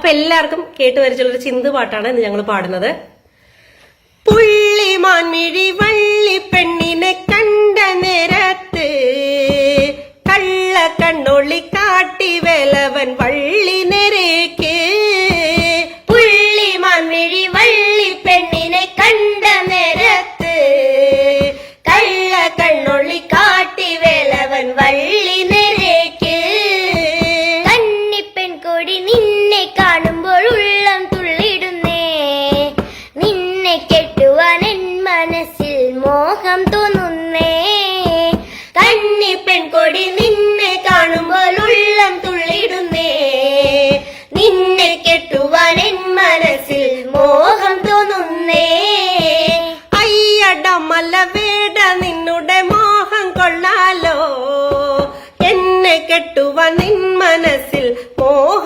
അപ്പൊ എല്ലാവർക്കും കേട്ട് വരച്ചുള്ളൊരു ചിന്തു പാട്ടാണ് ഇന്ന് ഞങ്ങൾ പാടുന്നത്. പുള്ളിമാൻമിഴി വള്ളി പെണ്ണിനെ കണ്ട നേരത്ത് കള്ള കണ്ണൊള്ളി കാട്ടി വേലവൻ വള്ളി മോഹം തോന്നുന്നേ. കണ്ണി പെൺകൊടി നിന്നെ കാണുമ്പോൾ ഉള്ളം തുള്ളിടുന്നേ. നിന്നെ കെട്ടുവാൻ എൻ മനസ്സിൽ മോഹം തോന്നുന്നേ. അയ്യട മലവേട നിന്നുടെ മോഹം കൊള്ളാലോ. എന്നെ കെട്ടുവാൻ നിൻ മനസ്സിൽ മോഹമുണ്ടോടാ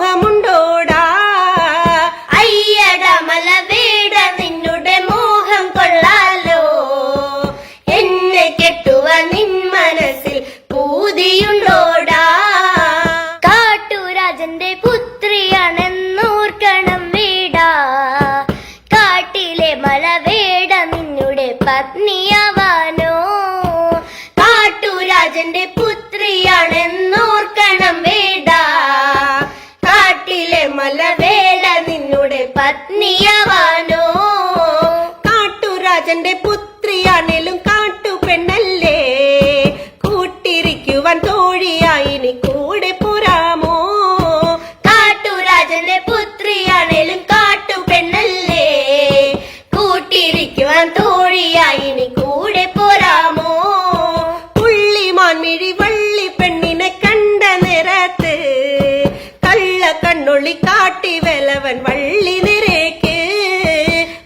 കാട്ടുരാജന്റെ പുത്രിയാണെന്നോർക്കണം വീടാ. കാട്ടിലെ മലവേട നിന്നുടെ പത്നിയാവാനോ. കാട്ടുരാജന്റെ പുത്രിയാണെന്നോർക്കണം വീടാ. കാട്ടിലെ മലവേട നിന്നുടെ പത്നിയാവാനോ. കാട്ടുരാജന്റെ പുത്രിയാണേലും കാട്ടു കാട്ടുരാജന്റെ പുത്രിയാണേലും കാട്ടു പെണ്ണല്ലേ കൂട്ടിരിക്കുവാൻ തോഴിയായി നീ കൂടെ പോരാമോ പുള്ളിമാൻ മിഴി വള്ളി പെണ്ണിനെ കണ്ട നേരത്ത് കള്ള കണ്ണൊള്ളി കാട്ടി വേലവൻ വള്ളി നിരക്ക്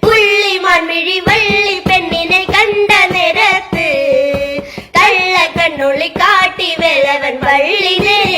പുള്ളിമാൻ മിഴി വള്ളി പെണ്ണിനെ കണ്ട നേരത്ത് കള്ള കണ്ണുള്ളി കാട്ടി വേലവൻ വള്ളി നിരക്ക്